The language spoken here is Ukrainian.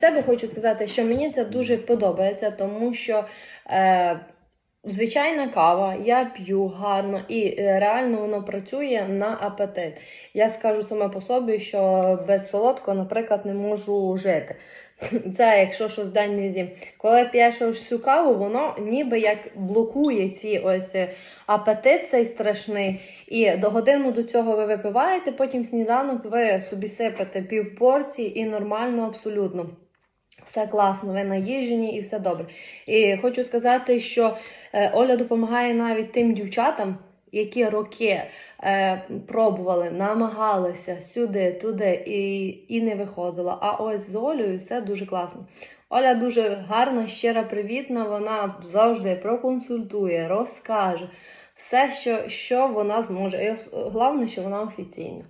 себе хочу сказати, що мені це дуже подобається, тому що е, звичайна кава, я п'ю гарно і е, реально воно працює на апетит. Я скажу саме по собі, що без солодкого, наприклад, не можу жити. Це якщо щось день не з'їм. Коли п'єш ось цю каву, воно ніби як блокує ці ось е, апетит цей страшний. І до годину до цього ви випиваєте, потім сніданок ви собі сипете пів порції і нормально абсолютно. Все класно, ви наїжджені і все добре. І хочу сказати, що е, Оля допомагає навіть тим дівчатам, які роки е, пробували, намагалися сюди, туди і, і не виходило. А ось з Олею все дуже класно. Оля дуже гарна, щира, привітна. Вона завжди проконсультує, розкаже все, що, що вона зможе. І головне, що вона офіційна.